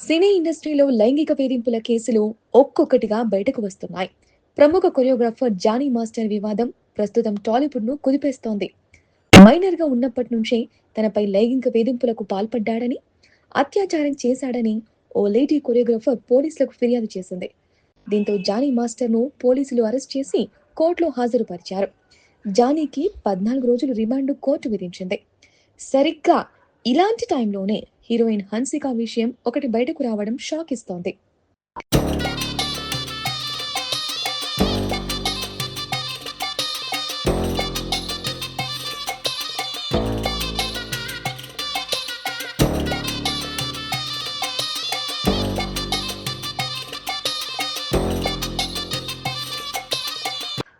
సినీ ఇండస్ట్రీలో లైంగిక వేధింపుల కేసులు ఒక్కొక్కటిగా బయటకు వస్తున్నాయి. ప్రముఖ కొరియోగ్రాఫర్ జానీ మాస్టర్ వివాదం ప్రస్తుతం టాలీవుడ్ను కుదిపేస్తోంది. మైనర్గా ఉన్నప్పటి నుంచే తనపై లైంగిక వేధింపులకు పాల్పడ్డాడని అత్యాచారం చేశాడని ఓ లేడీ కొరియోగ్రాఫర్ పోలీసులకు ఫిర్యాదు చేసింది. దీంతో జానీ మాస్టర్ను పోలీసులు అరెస్ట్ చేసి కోర్టులో హాజరుపరిచారు. జానీకి పద్నాలుగు రోజులు రిమాండ్ కోర్టు విధించింది. సరిగ్గా ఇలాంటి టైంలోనే హీరోయిన్ హన్సిక విషయం ఒకటి బయటకు రావడం షాక్ ఇస్తోంది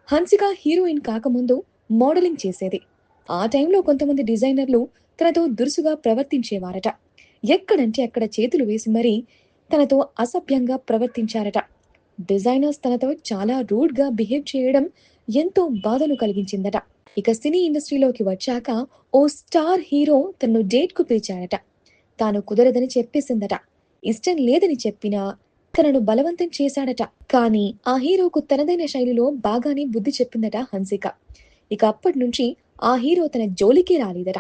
హన్సిక హీరోయిన్ కాకముందు మోడలింగ్ చేసేది. ఆ టైంలో కొంతమంది డిజైనర్లు తనతో దురుసుగా ప్రవర్తించేవారట. ఎక్కడంటే అక్కడ చేతులు వేసి మరీ తనతో అసభ్యంగా ప్రవర్తించారట. డిజైనర్స్ తనతో చాలా రూడ్గా బిహేవ్ చేయడం ఎంతో బాధను కలిగించిందట. ఇక సినీ ఇండస్ట్రీలోకి వచ్చాక ఓ స్టార్ హీరో తనను డేట్కు పిలిచాడట. తాను కుదరదని చెప్పేసిందట. ఇష్టం లేదని చెప్పినా తనను బలవంతం చేశాడట. కానీ ఆ హీరోకు తనదైన శైలిలో బాగానే బుద్ధి చెప్పిందట హన్సిక. ఇక అప్పటి నుంచి ఆ హీరో తన జోలికే రాలేదట.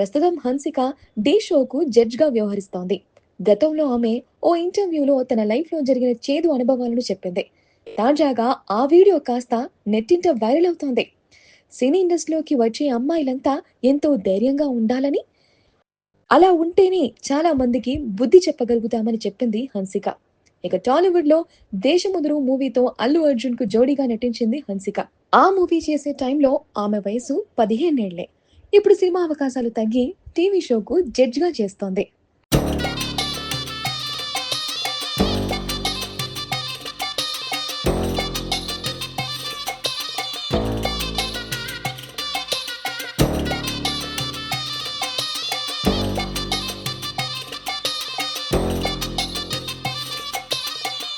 ప్రస్తుతం హన్సిక డీ షోకు జడ్జ్గా వ్యవహరిస్తోంది. గతంలో ఆమె ఓ ఇంటర్వ్యూలో తన లైఫ్లో జరిగిన చేదు అనుభవాలను చెప్పింది. తాజాగా ఆ వీడియో కాస్త నెట్టింట వైరల్ అవుతోంది. సినీ ఇండస్ట్రీలోకి వచ్చే అమ్మాయిలంతా ఎంతో ధైర్యంగా ఉండాలని అలా ఉంటేనే చాలా మందికి బుద్ధి చెప్పగలుగుతామని చెప్పింది హన్సిక. ఇక టాలీవుడ్లో దేశముదురు మూవీతో అల్లు అర్జున్కు జోడీగా నటించింది హన్సిక. ఆ మూవీ చేసే టైంలో ఆమె వయసు పదిహేనేళ్ళే. ఇప్పుడు సినిమా అవకాశాలు తగ్గి టీవీ షోకు జడ్జ్గా చేస్తోంది.